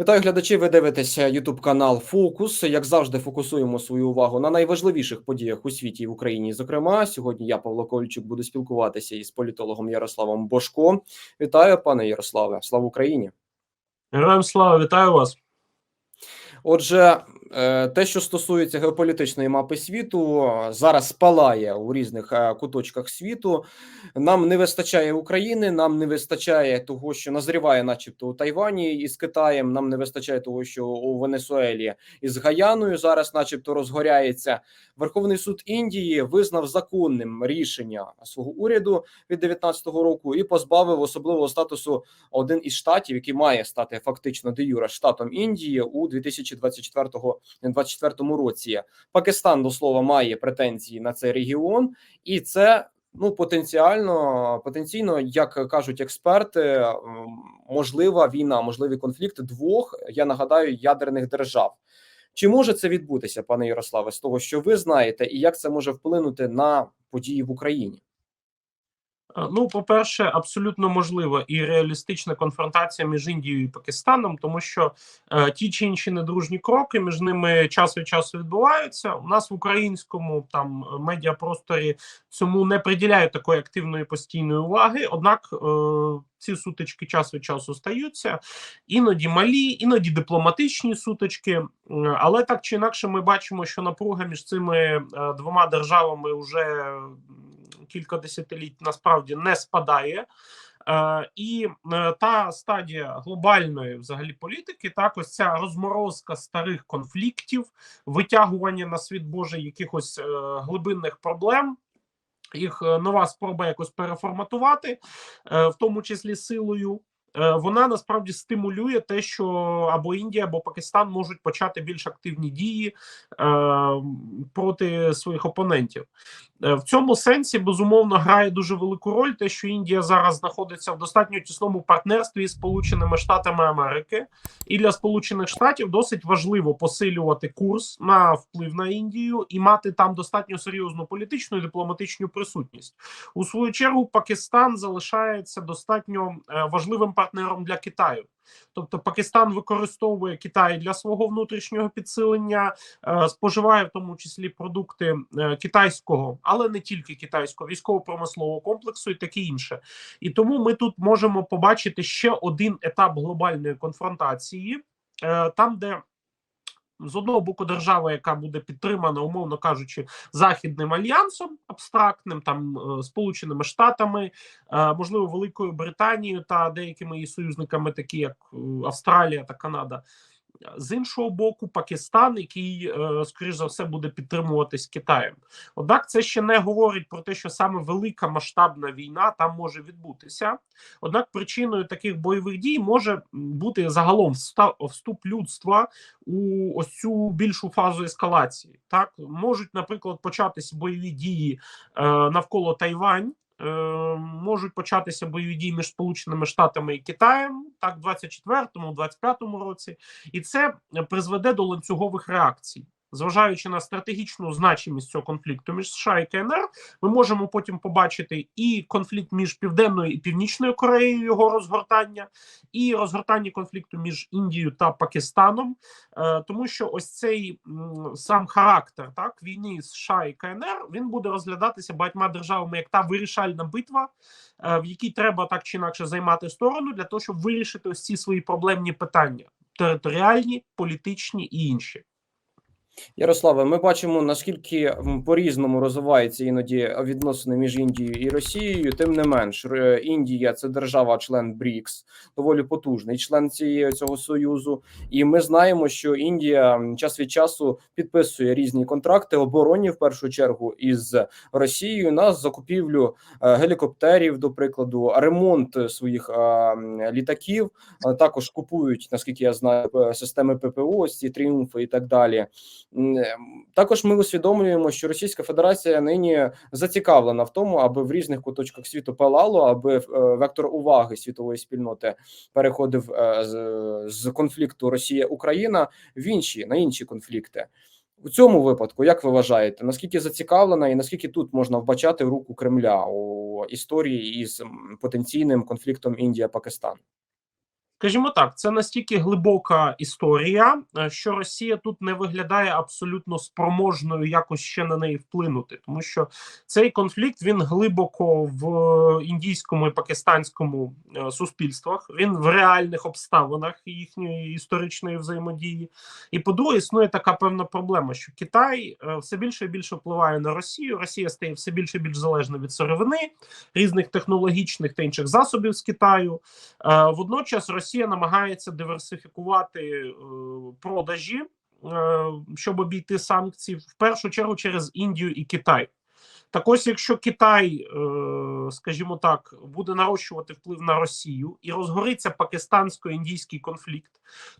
Вітаю глядачі. Ви дивитеся Ютуб канал Фокус. Як завжди, фокусуємо свою увагу на найважливіших подіях у світі і в Україні. Зокрема, сьогодні я, Павло Ковальчук, буду спілкуватися із політологом Ярославом Бошко. Вітаю, пане Ярославе. Слава Україні! Героям слава, вітаю вас. Отже, те, що стосується геополітичної мапи світу, зараз спалає у різних е, куточках світу. Нам не вистачає України, нам не вистачає того, що назріває, начебто, у Тайвані із Китаєм. Нам не вистачає того, що у Венесуелі із Гаяною зараз, начебто, розгоряється. Верховний суд Індії визнав законним рішення свого уряду від 19-го року і позбавив особливого статусу один із штатів, який має стати фактично де юре штатом Індії у 2024 році. Пакистан до слова має претензії на цей регіон, і це ну потенціально потенційно, як кажуть експерти, можлива війна, можливий конфлікт двох. Я нагадаю ядерних держав. Чи може це відбутися, пане Ярославе, з того, що ви знаєте, і як це може вплинути на події в Україні? Е, Ну, по-перше, абсолютно можлива і реалістична конфронтація між Індією і Пакистаном, тому що е, ті чи інші недружні кроки між ними час від часу відбуваються. У нас в українському там медіапросторі цьому не приділяють такої активної постійної уваги. Однак е, ці сутички час від часу стаються, іноді малі, іноді дипломатичні сутички. Е, Але так чи інакше, ми бачимо, що напруга між цими е, двома державами вже кілька десятиліть насправді не спадає. Е, і е, та стадія глобальної взагалі політики, так ось ця розморозка старих конфліктів, витягування на світ Божий якихось е, глибинних проблем. Їх нова спроба якось переформатувати, в тому числі силою. Е, Вона насправді стимулює те, що або Індія, або Пакистан можуть почати більш активні дії е, проти своїх опонентів. Е, В цьому сенсі безумовно грає дуже велику роль те, що Індія зараз знаходиться в достатньо тісному партнерстві із Сполученими Штатами Америки, і для Сполучених Штатів досить важливо посилювати курс на вплив на Індію і мати там достатньо серйозну політичну і дипломатичну присутність. У свою чергу Пакистан залишається достатньо важливим партнером для Китаю. Тобто Пакистан використовує Китай для свого внутрішнього підсилення, е, споживає в тому числі продукти е, китайського, але не тільки китайського військово-промислового комплексу і таке інше. І тому ми тут можемо побачити ще один етап глобальної конфронтації, е, там, де з одного боку держава, яка буде підтримана, умовно кажучи, західним альянсом абстрактним, там е, Сполученими Штатами, е, можливо, Великою Британією та деякими її союзниками, такі як е, Австралія та Канада. З іншого боку, Пакистан, який, е, скоріш за все, буде підтримуватись Китаєм. Однак, це ще не говорить про те, що саме велика масштабна війна там може відбутися. Однак, причиною таких бойових дій може бути загалом вступ людства у ось цю більшу фазу ескалації. Так можуть, наприклад, початись бойові дії е, навколо Тайвань. Е, можуть початися бойові дії між Сполученими Штатами і Китаєм, так, в 24-му, 25-му році, і це призведе до ланцюгових реакцій. Зважаючи на стратегічну значимість цього конфлікту між США і КНР, ми можемо потім побачити і конфлікт між Південною і Північною Кореєю, його розгортання, і розгортання конфлікту між Індією та Пакистаном, е, тому що ось цей сам характер так війни США і КНР він буде розглядатися багатьма державами як та вирішальна битва, е, в якій треба так чи інакше займати сторону для того, щоб вирішити ось ці свої проблемні питання: територіальні, політичні і інші. Ярославе, ми бачимо наскільки по-різному розвиваються іноді відносини між Індією і Росією. Тим не менш, Індія це держава-член БРІКС, доволі потужний член цієї цього союзу. І ми знаємо, що Індія час від часу підписує різні контракти оборонні в першу чергу із Росією на закупівлю е, гелікоптерів, до прикладу, ремонт своїх е, літаків. Також купують, наскільки я знаю, е, системи ППО, ці тріумфи і так далі. М, Також ми усвідомлюємо, що Російська Федерація нині зацікавлена в тому, аби в різних куточках світу палало, аби е, вектор уваги світової спільноти переходив е, з конфлікту Росія-Україна в інші на інші конфлікти. У цьому випадку, як ви вважаєте, наскільки зацікавлена і наскільки тут можна вбачати руку Кремля у історії із потенційним конфліктом Індія-Пакистан? Скажімо так, це настільки глибока історія, е, що Росія тут не виглядає абсолютно спроможною якось ще на неї вплинути, тому що цей конфлікт він глибоко в індійському і пакистанському е, суспільствах. Він в реальних обставинах їхньої історичної взаємодії. І по-друге, існує така певна проблема, що Китай е, все більше і більше впливає на Росію. Росія стає все більше і більш залежна від сировини, різних технологічних та інших засобів з Китаю. Е, Водночас Росія намагається диверсифікувати е, продажі, е, щоб обійти санкції в першу чергу через Індію і Китай. Так ось, якщо Китай, е, скажімо так, буде нарощувати вплив на Росію і розгориться пакистансько-індійський конфлікт,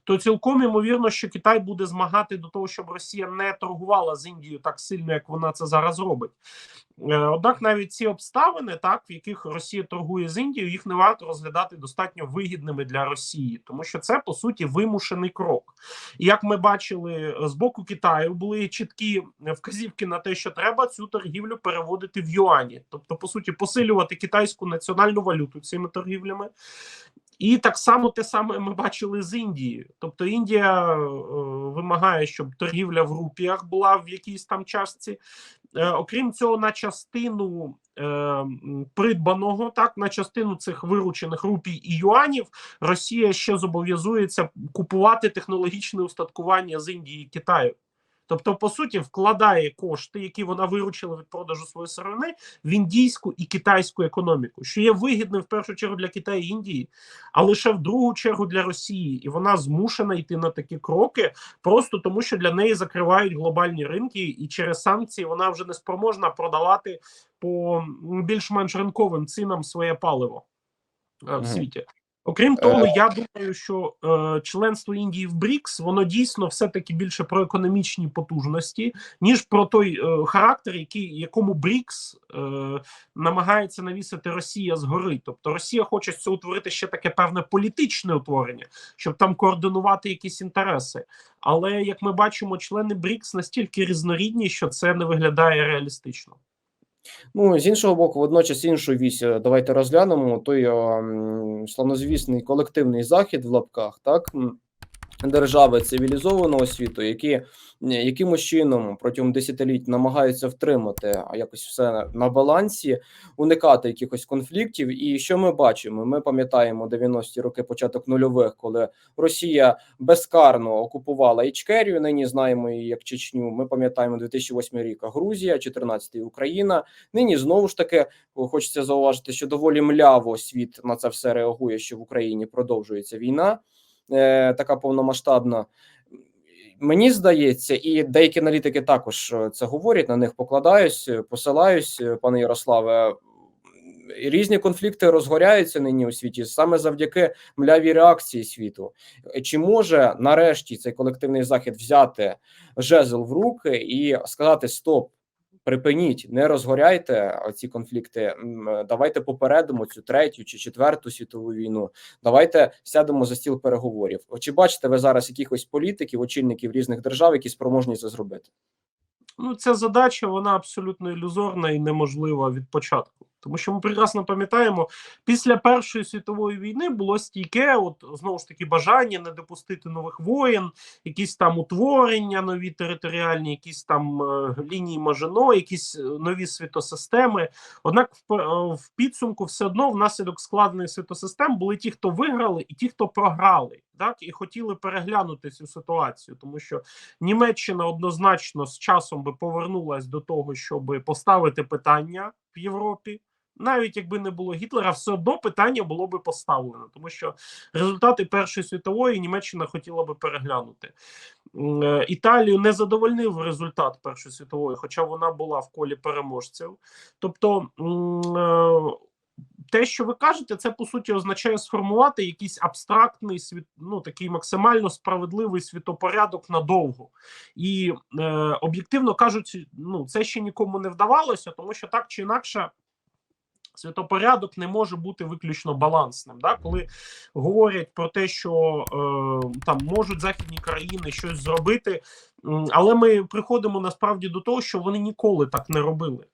то цілком ймовірно, що Китай буде змагати до того, щоб Росія не торгувала з Індією так сильно, як вона це зараз робить. Е, Однак навіть ці обставини, так в яких Росія торгує з Індією, їх не варто розглядати достатньо вигідними для Росії, тому що це по суті вимушений крок. І як ми бачили з боку Китаю, були чіткі вказівки на те, що треба цю торгівлю переводити в юані, тобто, по суті, посилювати китайську національну валюту цими торгівлями. І так само те саме ми бачили з Індією. Тобто Індія е, вимагає, щоб торгівля в рупіях була в якійсь там частці. Е, окрім цього, на частину е, придбаного, так на частину цих виручених рупій і юанів, Росія ще зобов'язується купувати технологічне устаткування з Індії і Китаю. Тобто, по суті, вкладає кошти, які вона виручила від продажу своєї сировини, в індійську і китайську економіку, що є вигідним в першу чергу для Китаю і Індії, а лише в другу чергу для Росії, і вона змушена йти на такі кроки, просто тому, що для неї закривають глобальні ринки, і через санкції вона вже не спроможна продавати по більш-менш ринковим цінам своє паливо е, в світі. Окрім того, Е. я думаю, що е, членство Індії в БРІКС воно дійсно все таки більше про економічні потужності, ніж про той е, характер, який якому БРІКС е, намагається навісити Росія згори. Тобто Росія хоче з цього утворити ще таке певне політичне утворення, щоб там координувати якісь інтереси. Але як ми бачимо, члени БРІКС настільки різнорідні, що це не виглядає реалістично. Ну, з іншого боку, водночас іншу вісь е, давайте розглянемо той е, славнозвісний колективний захід в лапках, так держави цивілізованого світу, які якимось чином протягом десятиліть намагаються втримати якось все на балансі, уникати якихось конфліктів. І що ми бачимо? Ми пам'ятаємо 90-ті роки, початок нульових, коли Росія безкарно окупувала Ічкерію. Нині знаємо її як Чечню. Ми пам'ятаємо 2008 рік Грузія, 14-й Україна. Нині знову ж таки хочеться зауважити, що доволі мляво світ на це все реагує, що в Україні продовжується війна, е, така повномасштабна. Мені здається, і деякі аналітики також е, це говорять. На них покладаюсь, е, посилаюсь, е, пане Ярославе. Різні конфлікти розгоряються нині у світі саме завдяки млявій реакції світу. Чи може нарешті цей колективний захід взяти жезл в руки і сказати: Стоп, припиніть, не розгоряйте ці конфлікти. Давайте попередимо цю третю чи четверту світову війну. Давайте сядемо за стіл переговорів. Чи бачите ви зараз якихось політиків, очільників різних держав, які спроможні це зробити? Ну, ця задача вона абсолютно ілюзорна і неможлива від початку. Тому що ми прекрасно пам'ятаємо, після Першої світової війни було стійке, от знову ж таки, бажання не допустити нових воєн, якісь там утворення, нові територіальні, якісь там е, лінії Мажино, якісь е, нові світосистеми. Однак, е, в підсумку, все одно внаслідок складених світосистем були ті, хто виграли, і ті, хто програли, так і хотіли переглянути цю ситуацію, тому що Німеччина однозначно з часом би повернулась до того, щоб поставити питання в Європі. Навіть якби не було Гітлера, все одно питання було би поставлено, тому що результати Першої світової Німеччина хотіла би переглянути. Е, Італію не задовольнив результат Першої світової, хоча вона була в колі переможців. Тобто, е, те, що ви кажете, це по суті означає сформувати якийсь абстрактний світ, ну такий максимально справедливий світопорядок надовго. І е, об'єктивно кажучи, ну це ще нікому не вдавалося, тому що так чи інакше. Світопорядок не може бути виключно балансним. Да? Коли говорять про те, що е, там можуть західні країни щось зробити, але ми приходимо насправді до того, що вони ніколи так не робили.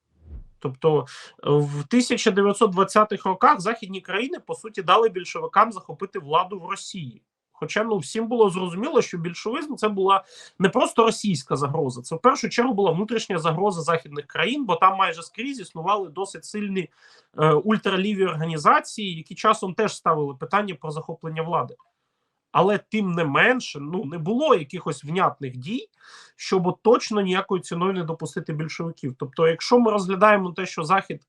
Тобто е, в 1920-х роках західні країни по суті дали більшовикам захопити владу в Росії. Хоча ну всім було зрозуміло, що більшовизм це була не просто російська загроза, це в першу чергу була внутрішня загроза західних країн, бо там майже скрізь існували досить сильні е, ультраліві організації, які часом теж ставили питання про захоплення влади. Але тим не менше, ну не було якихось внятних дій, щоб точно ніякою ціною не допустити більшовиків. Тобто, якщо ми розглядаємо те, що Захід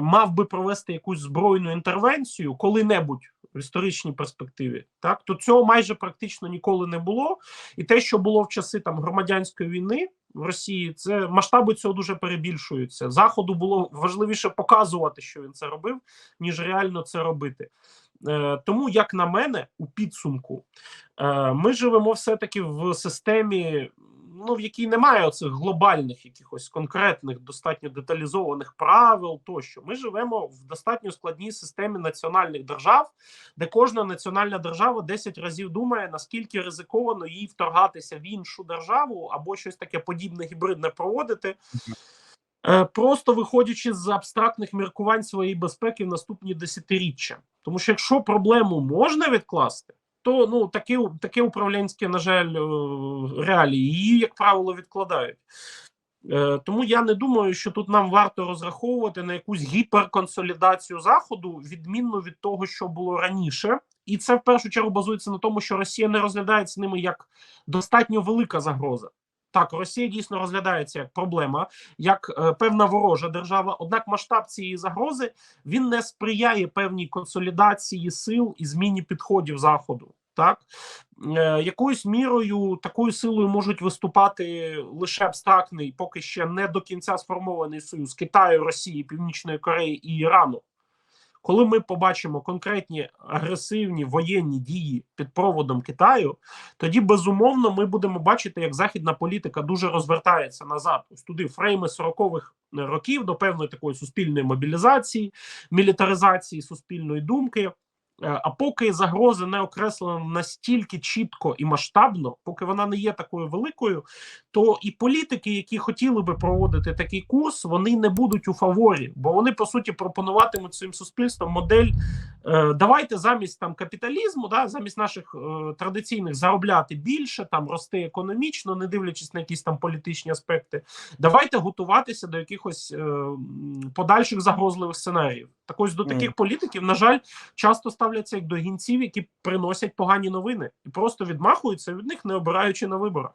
мав би провести якусь збройну інтервенцію коли-небудь в історичній перспективі, так то цього майже практично ніколи не було. І те, що було в часи там громадянської війни в Росії, це масштаби цього дуже перебільшуються. Заходу було важливіше показувати, що він це робив, ніж реально це робити. Е, тому, як на мене, у підсумку, е, ми живемо все-таки в системі, ну в якій немає оцих глобальних якихось конкретних, достатньо деталізованих правил. Тощо ми живемо в достатньо складній системі національних держав, де кожна національна держава 10 разів думає, наскільки ризиковано їй вторгатися в іншу державу або щось таке подібне гібридне проводити. Е, Просто виходячи з абстрактних міркувань своєї безпеки в наступні десятиріччя, тому що якщо проблему можна відкласти, то ну таке, таке управлінське, на жаль, е, реалії її, як правило, відкладають. Е, Тому я не думаю, що тут нам варто розраховувати на якусь гіперконсолідацію заходу, відмінно від того, що було раніше, і це в першу чергу базується на тому, що Росія не розглядається ними як достатньо велика загроза. Так, Росія дійсно розглядається як проблема, як е, певна ворожа держава. Однак масштаб цієї загрози він не сприяє певній консолідації сил і зміні підходів заходу. Так е, якоюсь мірою такою силою можуть виступати лише абстрактний, поки ще не до кінця сформований союз Китаю, Росії, Північної Кореї і Ірану. Коли ми побачимо конкретні агресивні воєнні дії під проводом Китаю, тоді безумовно ми будемо бачити, як західна політика дуже розвертається назад. Ось туди фрейми 40-х років до певної такої суспільної мобілізації, мілітаризації суспільної думки. Е, А поки загроза не окреслена настільки чітко і масштабно, поки вона не є такою великою, то і політики, які хотіли би проводити такий курс, вони не будуть у фаворі, бо вони по суті пропонуватимуть своїм суспільством модель. е, Давайте замість там капіталізму, да, замість наших е, традиційних заробляти більше, там рости економічно, не дивлячись на якісь там політичні аспекти. Давайте готуватися до якихось е, подальших загрозливих сценаріїв. Так ось до таких політиків, на жаль, часто ставляться як до гінців, які приносять погані новини і просто відмахуються від них, не обираючи на виборах.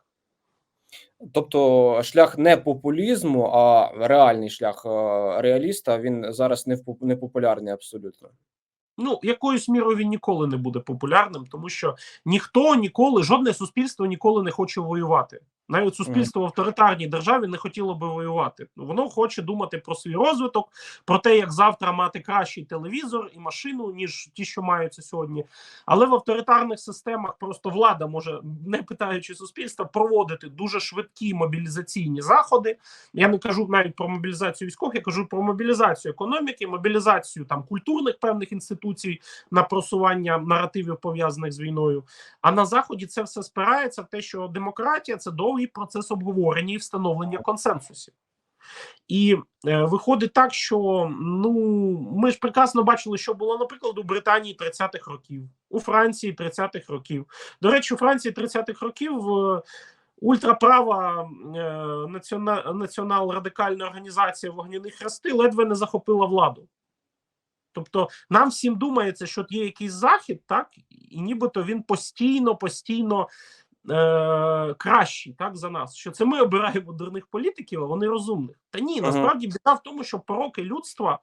Тобто шлях не популізму, а реальний шлях е, реаліста він зараз не не популярний абсолютно. Ну, якоюсь мірою він ніколи не буде популярним, тому що ніхто ніколи, жодне суспільство ніколи не хоче воювати. Навіть суспільство в авторитарній державі не хотіло би воювати. Воно хоче думати про свій розвиток, про те, як завтра мати кращий телевізор і машину, ніж ті, що маються сьогодні. Але в авторитарних системах просто влада може, не питаючи суспільства, проводити дуже швидкі мобілізаційні заходи. Я не кажу навіть про мобілізацію військових, я кажу про мобілізацію економіки, мобілізацію там культурних певних інституцій на просування наративів пов'язаних з війною. А на заході це все спирається в те, що демократія це довгий процес обговорення і встановлення консенсусів. І е, виходить так, що ну ми ж прекрасно бачили, що було, наприклад, у Британії 30-х років, у Франції 30-х років. До речі, у Франції 30-х років е, ультраправа е, націона, націонал-радикальна організація вогняні хрести ледве не захопила владу. Тобто нам всім думається, що є якийсь захід, так, і нібито він постійно, постійно е, кращий так, за нас. Що це ми обираємо дурних політиків, а вони розумних. Та ні, насправді біда в тому, що пороки людства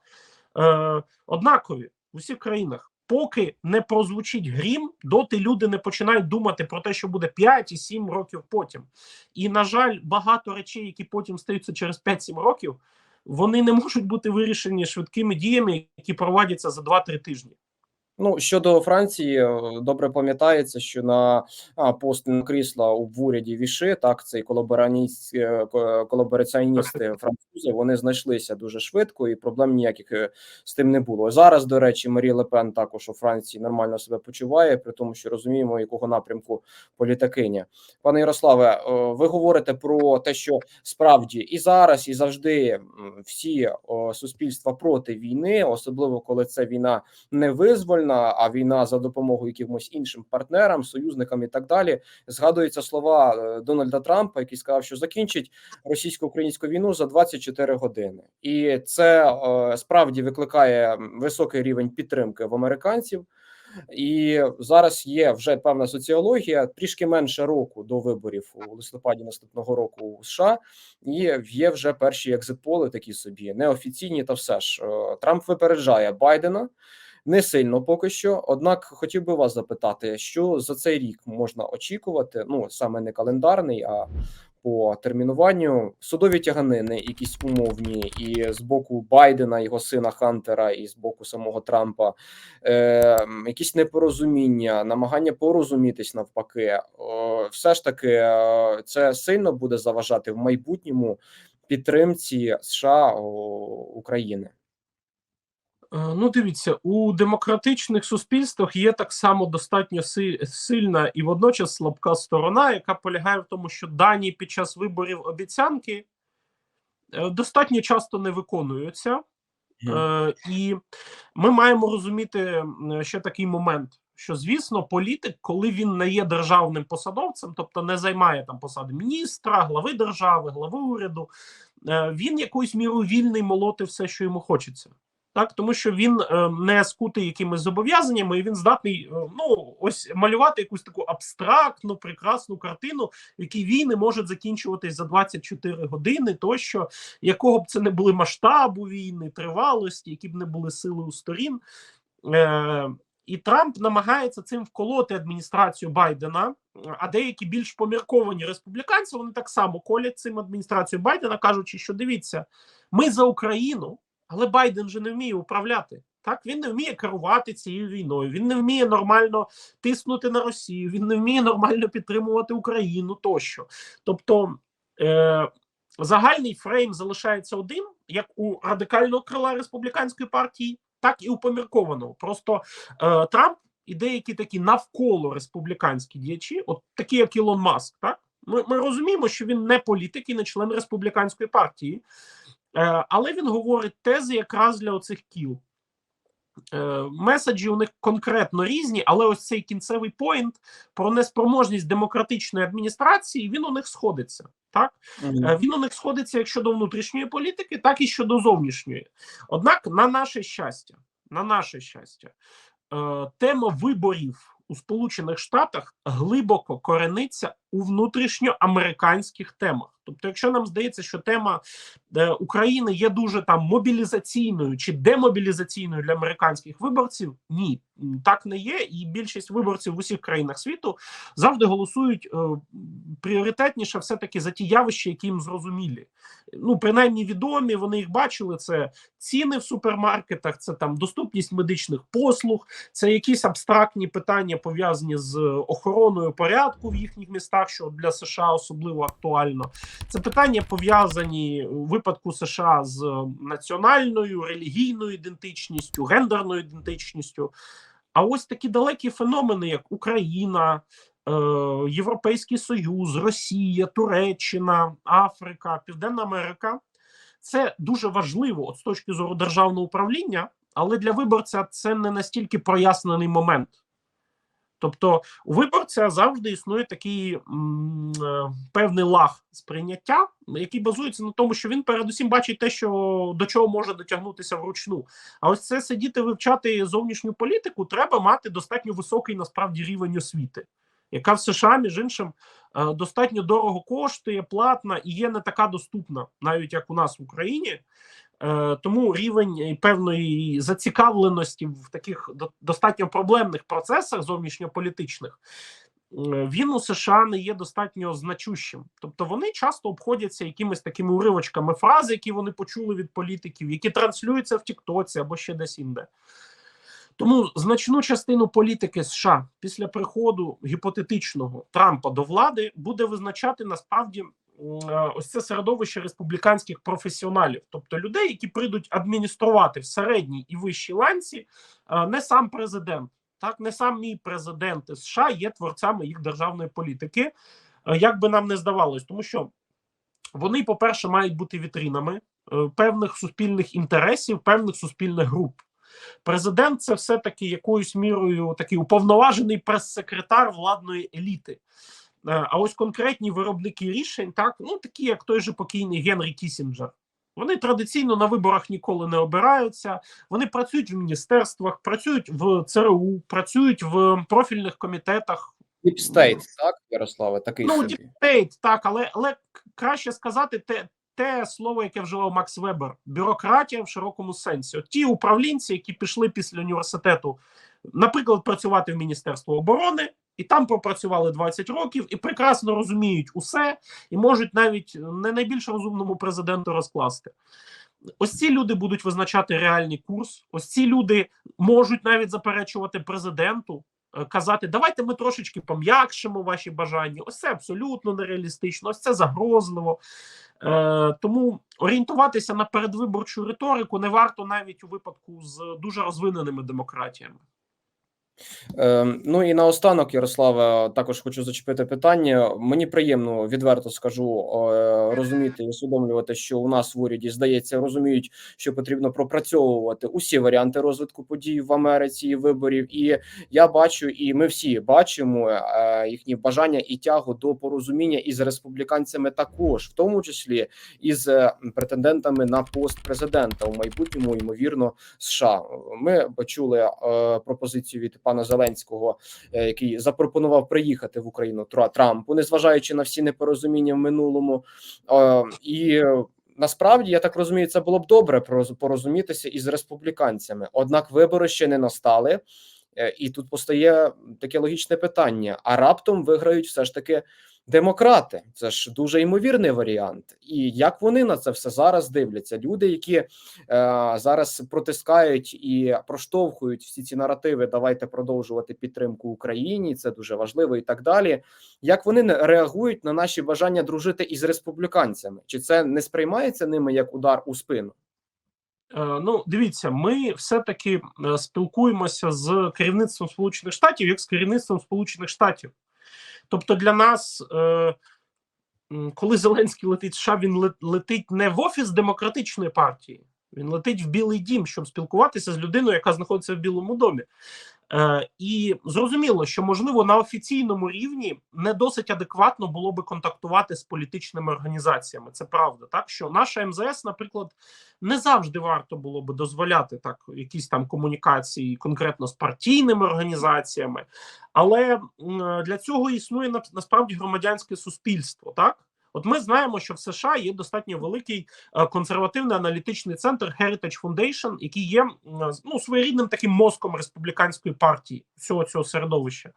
е, однакові в усіх країнах. Поки не прозвучить грім, доти люди не починають думати про те, що буде 5 і 7 років потім. І, на жаль, багато речей, які потім стаються через 5-7 років, вони не можуть бути вирішені швидкими діями, які проводяться за 2-3 тижні. Ну щодо Франції, е, добре пам'ятається, що на пост на крісла в уряді Віши, так цей е, колабораціоністи французи, вони знайшлися дуже швидко, і проблем ніяких е, з тим не було. Зараз, до речі, Марі Лепен також у Франції нормально себе почуває, при тому, що розуміємо, якого напрямку політикиня. Пане Ярославе, ви говорите про те, що справді і зараз, і завжди всі суспільства проти війни, особливо коли це війна не визвольна, а війна за допомогою якимось іншим партнерам, союзникам і так далі. Згадуються слова е, Дональда Трампа, який сказав, що закінчить російсько-українську війну за 24 години, і це е, справді викликає високий рівень підтримки в американців. І зараз є вже певна соціологія, трішки менше року до виборів у листопаді наступного року у США. І є вже перші екзитполи такі собі неофіційні. Та все ж Е, Трамп випереджає Байдена не сильно поки що. Однак хотів би вас запитати, що за цей рік можна очікувати? Ну саме не календарний, а по термінуванню судові тяганини, якісь умовні, і з боку Байдена, його сина Хантера, і з боку самого Трампа, е, якісь непорозуміння, намагання порозумітись навпаки. О, все ж таки, е, це сильно буде заважати в майбутньому підтримці США о, України. Е, Ну, дивіться, у демократичних суспільствах є так само достатньо сильна і водночас слабка сторона, яка полягає в тому, що дані під час виборів обіцянки е, достатньо часто не виконуються. Е, і ми маємо розуміти ще такий момент, що звісно, політик, коли він не є державним посадовцем, тобто не займає там посади міністра, глави держави, глави уряду, він якоюсь мірою вільний молоти все, що йому хочеться. Так, тому що він е, не скутий якимись зобов'язаннями, і він здатний е, ну ось малювати якусь таку абстрактну, прекрасну картину, в якій війни можуть закінчуватись за 24 години, тощо якого б це не були масштабу війни, тривалості, які б не були сили у сторін. Е, і Трамп намагається цим вколоти адміністрацію Байдена. А деякі більш помірковані республіканці вони так само колять цим адміністрацію Байдена, кажучи, що дивіться, ми за Україну, але Байден же не вміє управляти. Так, він не вміє керувати цією війною. Він не вміє нормально тиснути на Росію. Він не вміє нормально підтримувати Україну тощо. Тобто е, загальний фрейм залишається один, як у радикального крила республіканської партії, так і у поміркованого. Просто е, Трамп і деякі такі навколо республіканські діячі, от такі як Ілон Маск, так ми, ми розуміємо, що він не політик і не член республіканської партії, але він говорить тези якраз для оцих кіл. Е, Меседжі у них конкретно різні, але ось цей кінцевий поінт про неспроможність демократичної адміністрації він у них сходиться. Так Е, він у них сходиться як щодо внутрішньої політики, так і щодо зовнішньої. Однак, на наше щастя, на наше щастя, е, тема виборів у Сполучених Штатах глибоко корениться у внутрішньоамериканських темах. Тобто, якщо нам здається, що тема е, України є дуже там мобілізаційною чи демобілізаційною для американських виборців, ні, так не є. І більшість виборців в усіх країнах світу завжди голосують е, пріоритетніше, все таки за ті явища, які їм зрозумілі. Ну, принаймні відомі, вони їх бачили. Це ціни в супермаркетах, це там доступність медичних послуг, це якісь абстрактні питання пов'язані з охороною порядку в їхніх містах, що для США особливо актуально. Це питання пов'язані у випадку США з національною, релігійною ідентичністю, гендерною ідентичністю. А ось такі далекі феномени, як Україна, е, Європейський Союз, Росія, Туреччина, Африка, Південна Америка. Це дуже важливо от з точки зору державного управління, але для виборця це не настільки прояснений момент. Тобто, у виборця завжди існує такий е, певний лаг сприйняття, який базується на тому, що він передусім бачить те, що до чого може дотягнутися вручну. А ось це сидіти вивчати зовнішню політику, треба мати достатньо високий насправді рівень освіти, яка в США, між іншим, е, достатньо дорого коштує, платна і є не така доступна, навіть як у нас в Україні. Е, Тому рівень певної зацікавленості в таких достатньо проблемних процесах зовнішньополітичних е, він у США не є достатньо значущим. Тобто вони часто обходяться якимись такими уривочками фраз, які вони почули від політиків, які транслюються в Тіктоці або ще десь інде. Тому значну частину політики США після приходу гіпотетичного Трампа до влади буде визначати насправді е, ось це середовище республіканських професіоналів, тобто людей, які прийдуть адмініструвати в середній і вищій ланці, е, не сам президент. Так, не сам мій президент США є творцями їх державної політики, е, як би нам не здавалось, тому що вони, по-перше, мають бути вітринами е, певних суспільних інтересів, певних суспільних груп. Президент це все-таки якоюсь мірою такий уповноважений прес-секретар владної еліти. Е, А ось конкретні виробники рішень, так ну такі, як той же покійний Генрі Кісінджер. Вони традиційно на виборах ніколи не обираються. Вони працюють в міністерствах, працюють в ЦРУ, працюють в профільних комітетах. State, так, Ярославе, такий Ну, собі. Стейт, так, але, але краще сказати те, те слово, яке вживав Макс Вебер: бюрократія в широкому сенсі. От ті управлінці, які пішли після університету, наприклад, працювати в Міністерство оборони, і там пропрацювали 20 років, і прекрасно розуміють усе, і можуть навіть не найбільш розумному президенту розкласти. Ось ці люди будуть визначати реальний курс. Ось ці люди можуть навіть заперечувати президенту, е, казати, давайте ми трошечки пом'якшимо ваші бажання. Ось це абсолютно нереалістично, ось це загрозливо. Е, тому орієнтуватися на передвиборчу риторику не варто навіть у випадку з дуже розвиненими демократіями. Е, ну і наостанок, Ярославе, також хочу зачепити питання. Мені приємно відверто скажу е, розуміти і усвідомлювати, що у нас в уряді здається розуміють, що потрібно пропрацьовувати усі варіанти розвитку подій в Америці і виборів. І я бачу, і ми всі бачимо е, їхні бажання і тягу до порозуміння із республіканцями, також в тому числі із е, претендентами на пост президента у майбутньому, ймовірно, США. Ми почули пропозицію від пана Зеленського, е, який запропонував приїхати в Україну Трампу, незважаючи на всі непорозуміння в минулому. Е, і насправді я так розумію, це було б добре порозумітися із республіканцями. Однак вибори ще не настали. Е, І тут постає таке логічне питання: а раптом виграють все ж таки демократи? Це ж дуже ймовірний варіант. І як вони на це все зараз дивляться? Люди, які е, зараз протискають і проштовхують всі ці наративи, давайте продовжувати підтримку Україні, це дуже важливо і так далі. Як вони реагують на наші бажання дружити із республіканцями? Чи це не сприймається ними як удар у спину? Е, Ну, дивіться, ми все-таки е, спілкуємося з керівництвом Сполучених Штатів як з керівництвом Сполучених Штатів. Тобто для нас, е, коли Зеленський летить в США, він летить не в офіс демократичної партії, він летить в Білий Дім, щоб спілкуватися з людиною, яка знаходиться в Білому домі. Е, і зрозуміло, що можливо на офіційному рівні не досить адекватно було би контактувати з політичними організаціями. Це правда, так що наша МЗС, наприклад, не завжди варто було би дозволяти так якісь там комунікації конкретно з партійними організаціями, але для цього існує на- насправді громадянське суспільство. Так, от ми знаємо, що в США є достатньо великий е, консервативний аналітичний центр Heritage Foundation, який є м, ну своєрідним таким мозком республіканської партії всього цього середовища.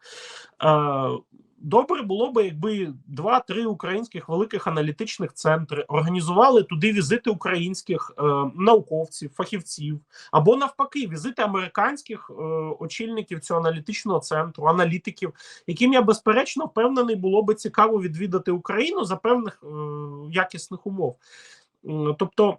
Добре було би, якби два-три українських великих аналітичних центри організували туди візити українських е, науковців, фахівців, або навпаки, візити американських е, очільників цього аналітичного центру, аналітиків, яким я безперечно впевнений було би цікаво відвідати Україну за певних е, якісних умов. Тобто,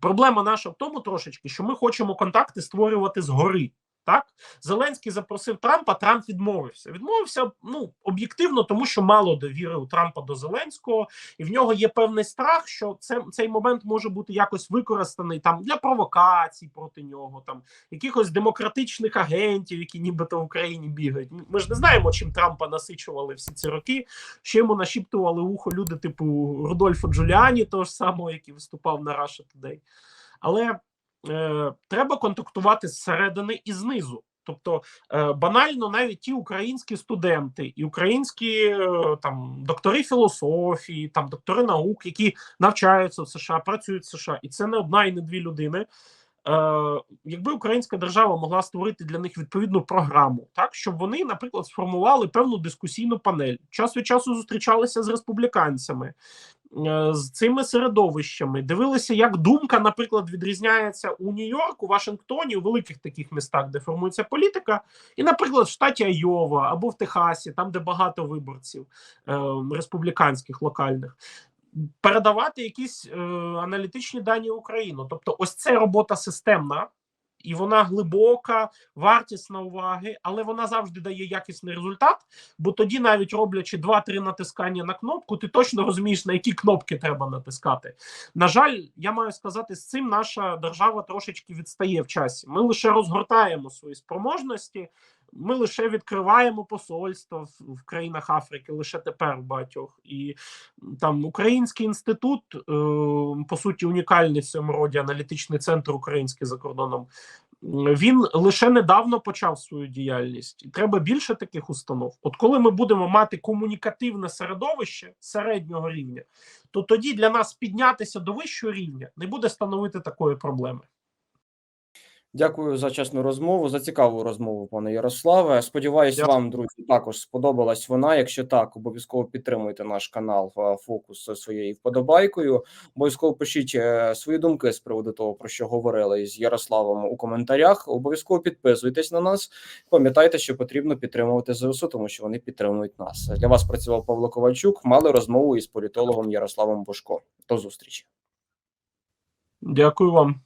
проблема наша в тому трошечки, що ми хочемо контакти створювати згори. Так, Зеленський запросив Трампа, Трамп відмовився. Відмовився ну об'єктивно, тому що мало довіри у Трампа до Зеленського, і в нього є певний страх, що це цей момент може бути якось використаний там для провокацій проти нього, там якихось демократичних агентів, які нібито в Україні бігають. Ми ж не знаємо, чим Трампа насичували всі ці роки. Ще йому нашіптували ухо люди, типу Рудольфа Джуліані, того ж самого, який виступав на Russia Today. Але е, треба контактувати зсередини і знизу. Тобто е, банально навіть ті українські студенти і українські е, там доктори філософії, там доктори наук, які навчаються в США, працюють в США, і це не одна і не дві людини. Якби українська держава могла створити для них відповідну програму, так щоб вони, наприклад, сформували певну дискусійну панель, час від часу зустрічалися з республіканцями, з цими середовищами, дивилися, як думка, наприклад, відрізняється у Нью-Йорку, Вашингтоні, у великих таких містах, де формується політика, і, наприклад, в штаті Айова або в Техасі, там, де багато виборців е, республіканських локальних. Передавати якісь е, аналітичні дані Україну. Тобто, ось це робота системна, і вона глибока, вартісна уваги, але вона завжди дає якісний результат. Бо тоді, навіть роблячи 2-3 натискання на кнопку, ти точно розумієш, на які кнопки треба натискати. На жаль, я маю сказати, з цим наша держава трошечки відстає в часі. Ми лише розгортаємо свої спроможності. Ми лише відкриваємо посольства в, в країнах Африки, лише тепер багатьох. І там Український інститут, е, по суті, унікальний в цьому роді аналітичний центр український за кордоном. Він лише недавно почав свою діяльність, і треба більше таких установ. От коли ми будемо мати комунікативне середовище середнього рівня, то тоді для нас піднятися до вищого рівня не буде становити такої проблеми. Дякую за чесну розмову, за цікаву розмову, пане Ярославе. Сподіваюсь, Дякую. вам, друзі, також сподобалась вона. Якщо так, обов'язково підтримуйте наш канал е, Фокус своєю вподобайкою. Обов'язково пишіть е, свої думки з приводу того, про що говорили з Ярославом у коментарях. Обов'язково підписуйтесь на нас. Пам'ятайте, що потрібно підтримувати ЗСУ, тому що вони підтримують нас. Для вас працював Павло Ковальчук. Мали розмову із політологом Ярославом Бошко. До зустрічі. Дякую вам.